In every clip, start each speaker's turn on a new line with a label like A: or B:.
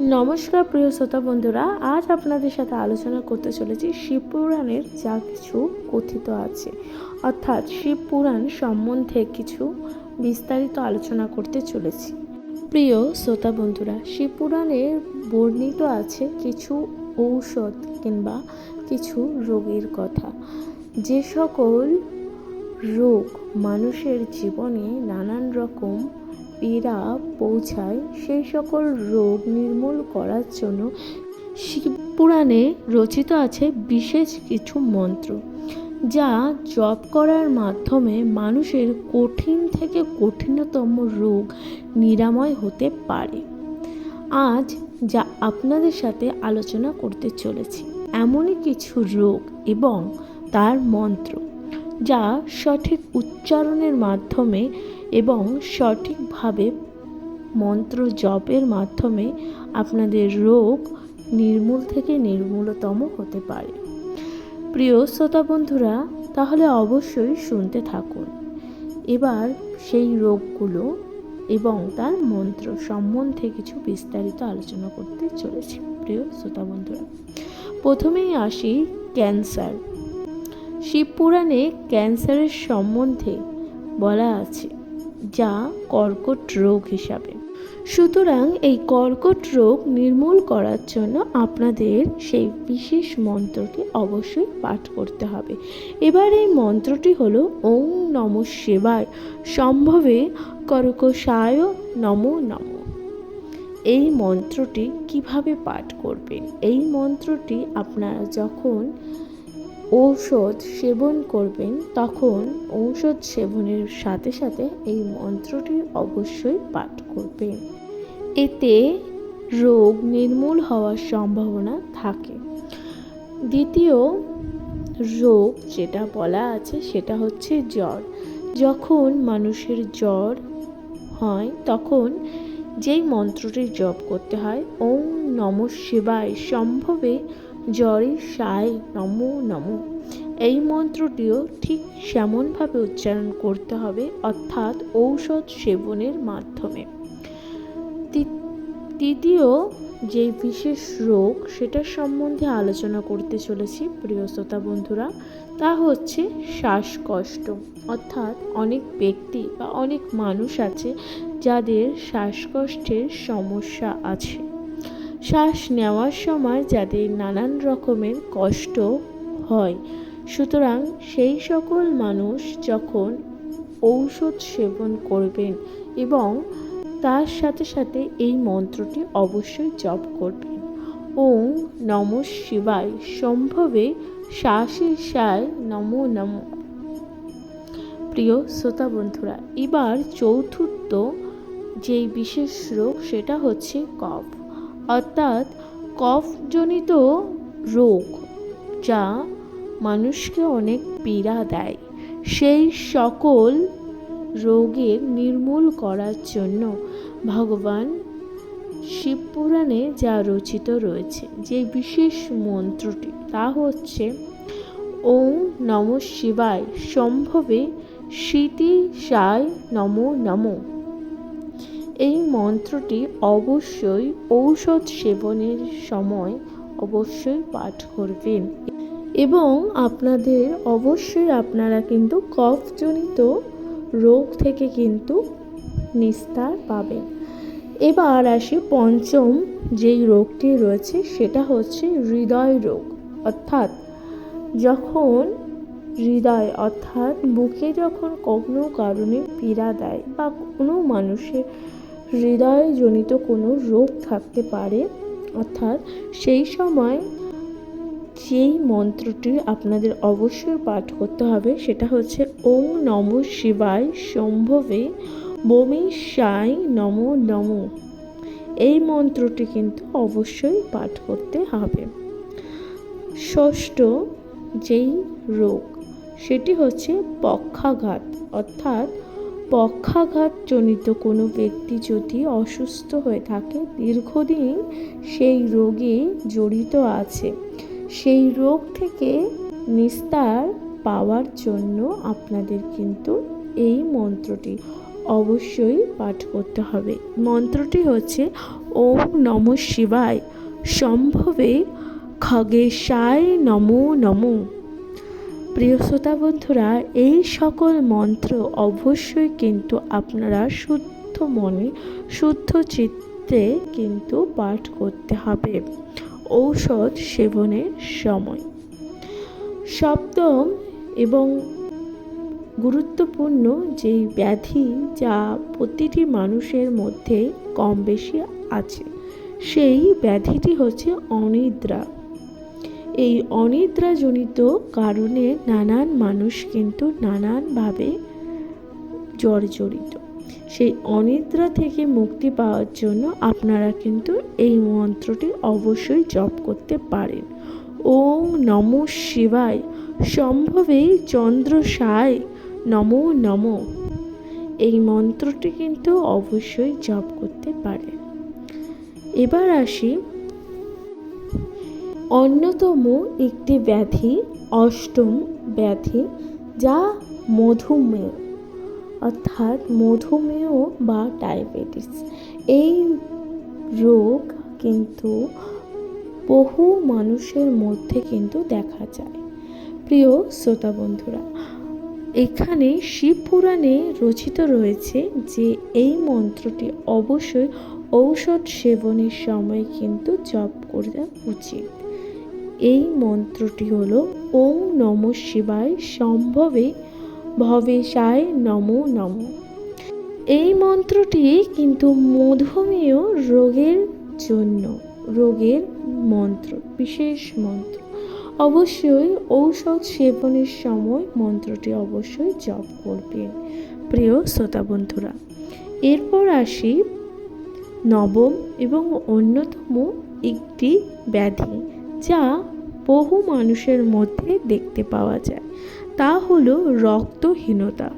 A: নমস্কার প্রিয় শ্রোতা বন্ধুরা, আজ আপনাদের সাথে আলোচনা করতে চলেছি শিবপুরাণের যা কিছু কথিত আছে। অর্থাৎ শিবপুরাণ সম্বন্ধে কিছু বিস্তারিত আলোচনা করতে চলেছি। প্রিয় শ্রোতা বন্ধুরা শিবপুরাণে বর্ণিত আছে কিছু ঔষধ কিংবা কিছু রোগের কথা। যে সকল রোগ মানুষের জীবনে নানান রকম পীড়া পৌঁছায় সেই সকল রোগ নির্মূল করার জন্য। শিবপুরাণে রচিত আছে বিশেষ কিছু মন্ত্র, যা জপ করার মাধ্যমে মানুষের কঠিন থেকে কঠিনতম রোগ নিরাময় হতে পারে। আজ যা আপনাদের সাথে আলোচনা করতে চলেছি, এমনই কিছু রোগ এবং তার মন্ত্র, যা সঠিক উচ্চারণের মাধ্যমে এবং সঠিকভাবে মন্ত্র জপের মাধ্যমে আপনাদের রোগ নির্মূল থেকে নির্মূলতম হতে পারে। প্রিয় শ্রোতা বন্ধুরা, তাহলে অবশ্যই শুনতে থাকুন। এবার সেই রোগগুলো এবং তার মন্ত্র সম্বন্ধে কিছু বিস্তারিত আলোচনা করতে চলেছি। প্রিয় শ্রোতা বন্ধুরা, প্রথমেই আসি ক্যান্সার। শিবপুরাণে ক্যান্সারের সম্বন্ধে বলা আছে। যা কর্কট রোগ হিসাবে। সুতরাং এই কর্কট রোগ নির্মূল করার জন্য আপনাদের সেই বিশেষ মন্ত্রটি অবশ্যই পাঠ করতে হবে। এবার এই মন্ত্রটি হলো ওম নম শিবায়, সম্ভবে কর্কশায় নমো নম। এই মন্ত্রটি কীভাবে পাঠ করবেন? এই মন্ত্রটি আপনারা যখন ঔষধ সেবন করবেন, তখন ঔষধ সেবনের সাথে সাথে এই মন্ত্রটি অবশ্যই পাঠ করবেন। এতে রোগ নির্মূল হওয়ার সম্ভাবনা থাকে। দ্বিতীয় রোগ যেটা বলা আছে সেটা হচ্ছে জ্বর। যখন মানুষের জ্বর হয়, তখন যেই মন্ত্রটি জপ করতে হয়, ওম নম শিবায়, সম্ভবে জ্বরে সায় নমো নমো। এই মন্ত্রটিও ঠিক সেমনভাবে উচ্চারণ করতে হবে, অর্থাৎ ঔষধ সেবনের মাধ্যমে। তৃতীয় যে বিশেষ রোগ, সেটার সম্বন্ধে আলোচনা করতে চলেছি প্রিয় শ্রোতা বন্ধুরা, তা হচ্ছে শ্বাসকষ্ট। অর্থাৎ অনেক ব্যক্তি বা অনেক মানুষ আছে যাদের শ্বাসকষ্টের সমস্যা আছে। শ্বাস নেওয়ার সময় যাদের নানান রকমের কষ্ট হয়। সুতরাং সেই সকল মানুষ যখন ঔষধ সেবন করবেন এবং তার সাথে সাথে এই মন্ত্রটি অবশ্যই জপ করবেন। ওম নম শিবায়। সম্ভবে শ্বাসে সায় নম নম। প্রিয় শ্রোতা বন্ধুরা, এবার চতুর্থ যেই বিশেষ রোগ, সেটা হচ্ছে কফ। অর্থাৎ কফজনিত রোগ, যা মানুষকে অনেক পীড়া দেয়। সেই সকল রোগের নির্মূল করার জন্য ভগবান শিবপুরাণে যা রচিত রয়েছে, যে বিশেষ মন্ত্রটি, তা হচ্ছে ওম নম শিবায়, সম্ভবে স্মৃতি সায় নম নম। এই মন্ত্রটি অবশ্যই ঔষধ সেবনের সময় অবশ্যই পাঠ করবেন। এবং আপনাদের অবশ্যই আপনারা কিন্তু কফজনিত রোগ থেকে কিন্তু নিস্তার পাবেন। এবার আসি পঞ্চম যেই রোগটি রয়েছে সেটা হচ্ছে হৃদয় রোগ। অর্থাৎ যখন হৃদয় অর্থাৎ বুকে যখন কোনো কারণে পীড়া দেয় বা কোনো মানুষের হৃদয়জনিত কোনো রোগ থাকতে পারে। অর্থাৎ সেই সময় যেই মন্ত্রটি আপনাদের অবশ্যই পাঠ করতে হবে সেটা হচ্ছে, ওম নম শিবায় সম্ভবে বমি সাই নম নম। এই মন্ত্রটি কিন্তু অবশ্যই পাঠ করতে হবে। ষষ্ঠ যেই রোগ, সেটি হচ্ছে পক্ষাঘাত। অর্থাৎ পক্ষাঘাতজনিত কোনো ব্যক্তি যদি অসুস্থ হয়ে থাকে, দীর্ঘদিন সেই রোগে জড়িত আছে। সেই রোগ থেকে নিস্তার পাওয়ার জন্য আপনাদের কিন্তু এই মন্ত্রটি অবশ্যই পাঠ করতে হবে। মন্ত্রটি হচ্ছে, ওম নম শিবায়, সম্ভবে খগেশায় নমো নমো। প্রিয় শ্রোতা বন্ধুরা, এই সকল মন্ত্র অবশ্যই কিন্তু আপনারা শুদ্ধ মনে, শুদ্ধ চিত্তে কিন্তু পাঠ করতে হবে। ঔষধ সেবনের সময়। সপ্তম এবং গুরুত্বপূর্ণ যেই ব্যাধি যা প্রতিটি মানুষের মধ্যে কম বেশি আছে, সেই ব্যাধিটি হচ্ছে অনিদ্রা। এই অনিদ্রাজনিত কারণে নানান মানুষ কিন্তু নানানভাবে জর্জরিত। সেই অনিদ্রা থেকে মুক্তি পাওয়ার জন্য আপনারা কিন্তু এই মন্ত্রটি অবশ্যই জপ করতে পারেন। ওম নম শিবায় সম্ভবে চন্দ্র সায় নমো নম। এই মন্ত্রটি কিন্তু অবশ্যই জপ করতে পারেন। এবার আসি অন্যতম একটি ব্যাধি, অষ্টম ব্যাধি, যা মধুমেহ, অর্থাৎ মধুমেহ বা ডায়াবেটিস। এই রোগ কিন্তু বহু মানুষের মধ্যে কিন্তু দেখা যায়। প্রিয় শ্রোতা বন্ধুরা, এখানে শিব পুরাণে রচিত রয়েছে যে এই মন্ত্রটি অবশ্যই ঔষধ সেবনের সময় কিন্তু জপ করা উচিত। এই মন্ত্রটি হল ওম নম শিবায়, সম্ভবে ভবেশায় নম নম। এই মন্ত্রটি কিন্তু মধুমেহ রোগের জন্য, রোগের মন্ত্র, বিশেষ মন্ত্র। অবশ্যই ঔষধ সেবনের সময় মন্ত্রটি অবশ্যই জপ করবেন, প্রিয় শ্রোতা বন্ধুরা। এরপর আসি নবম এবং অন্যতম একটি ব্যাধি যা বহু মানুষের মধ্যে দেখতে পাওয়া যায়। তা হলো রক্তহীনতা,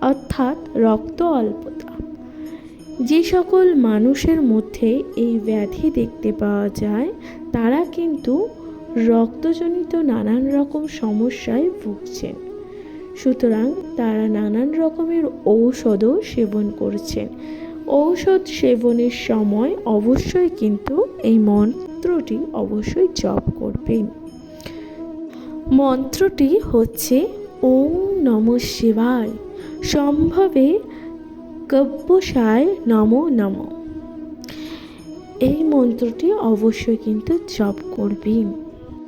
A: অর্থাৎ রক্ত অল্পতা। যে সকল মানুষের মধ্যে এই ব্যাধি দেখতে পাওয়া যায়, তারা কিন্তু রক্তজনিত নানান রকম সমস্যায় ভুগছেন। সুতরাং তারা নানান রকমের ঔষধও সেবন করছেন। ঔষধ সেবনের সময় অবশ্যই কিন্তু এই মন্ত্রটি অবশ্যই জপ করবেন। মন্ত্রটি হচ্ছে, ওম নম শিবায়, সম্ভবে গব্যসায় নম নম। এই মন্ত্রটি অবশ্যই কিন্তু জপ করবেন।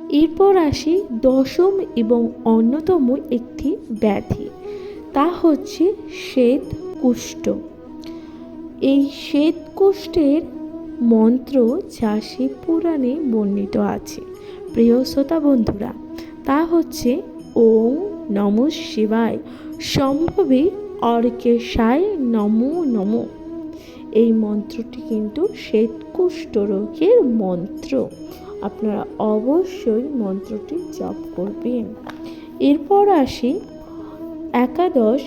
A: এরপর আসি দশম এবং অন্যতম একটি ব্যাধি, তা হচ্ছে শ্বেত কুষ্ঠ। এই শ্বেত কুষ্ঠের মন্ত্র যা শিব পুরাণে বর্ণিত আছে। প্রিয় শ্রোতা বন্ধুরা, তা হচ্ছে ওম নম শিবায় সম্ভবে অর্কেশায় নমো নম। এই মন্ত্রটি কিন্তু শ্বেতকুষ্ঠ রোগের মন্ত্র। আপনারা অবশ্যই মন্ত্রটি জপ করবেন। এরপর আসি একাদশ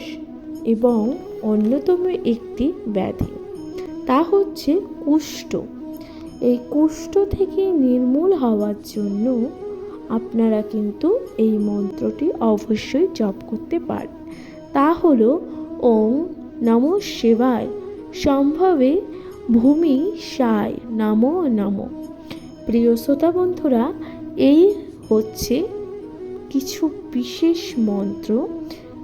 A: এবং অন্যতম একটি ব্যাধি। তা হচ্ছে কুষ্ঠ। এই কুষ্ঠ থেকে নির্মূল হওয়ার জন্য আপনারা কিন্তু এই মন্ত্রটি অবশ্যই জপ করতে পারেন। তা হলো ওম নম শিবায়, সম্ভবে ভূমি সায়, নমো নমো। প্রিয় শ্রোতা বন্ধুরা, এই হচ্ছে কিছু বিশেষ মন্ত্র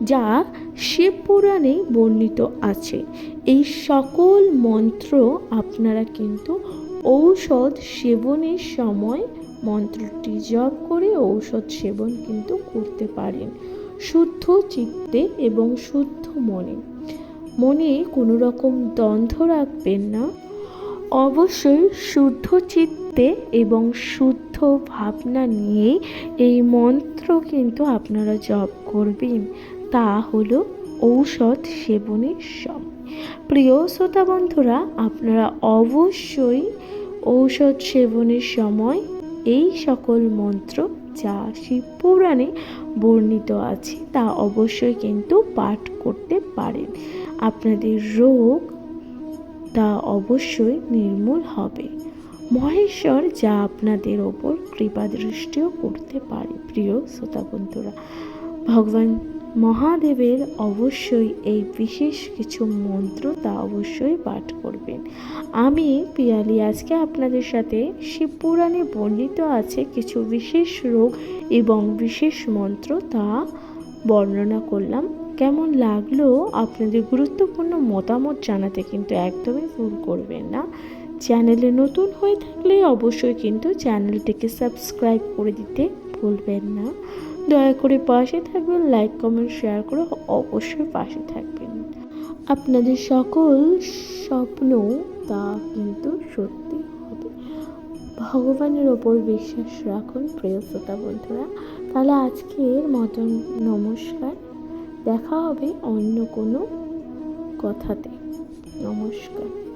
A: যা শিব পুরাণে বর্ণিত আছে। এই সকল মন্ত্র আপনারা কিন্তু ঔষধ সেবনের সময় মন্ত্রটি জপ করে ঔষধ সেবন কিন্তু করতে পারেন। শুদ্ধ চিত্তে এবং শুদ্ধ মনে। মনে কোনো রকম দ্বন্দ্ব রাখবেন না। অবশ্যই শুদ্ধ চিত্তে এবং শুদ্ধ ভাবনা নিয়ে এই মন্ত্র কিন্তু আপনারা জপ করবেন। তা হলো ঔষধ সেবনের সময় প্রিয় শ্রোতা বন্ধুরা, আপনারা অবশ্যই ঔষধ সেবনের সময় এই সকল মন্ত্র যা শিব পুরাণে বর্ণিত আছে তা অবশ্যই কিন্তু পাঠ করতে পারেন। আপনাদের রোগ তা অবশ্যই নির্মূল হবে। মহেশ্বর যা আপনাদের ওপর কৃপা দৃষ্টিও করতে পারে। প্রিয় শ্রোতা বন্ধুরা, ভগবান মহাদেবের অবশ্যই এই বিশেষ কিছু মন্ত্র তা অবশ্যই পাঠ করবেন। আমি পিয়ালি, আজকে আপনাদের সাথে শিবপুরাণে বর্ণিত আছে কিছু বিশেষ রোগ এবং বিশেষ মন্ত্র তা বর্ণনা করলাম। কেমন লাগল আপনাদের গুরুত্বপূর্ণ মতামত জানাতে কিন্তু একদমই ভুল করবেন না। চ্যানেলে নতুন হয়ে থাকলে অবশ্যই কিন্তু চ্যানেলটিকে সাবস্ক্রাইব করে দিতে ভুলবেন না। দয়া করে পাশে থাকবেন লাইক কমেন্ট শেয়ার করে অবশ্যই পাশে থাকবেন। আপনাদের সকল স্বপ্ন তা কিন্তু সত্যি হবে। ভগবানের ওপর বিশ্বাস রাখুন, প্রিয় শ্রোতা বন্ধুরা। তাহলে আজকের মতন নমস্কার। দেখা হবে অন্য কোনো কথাতে। নমস্কার।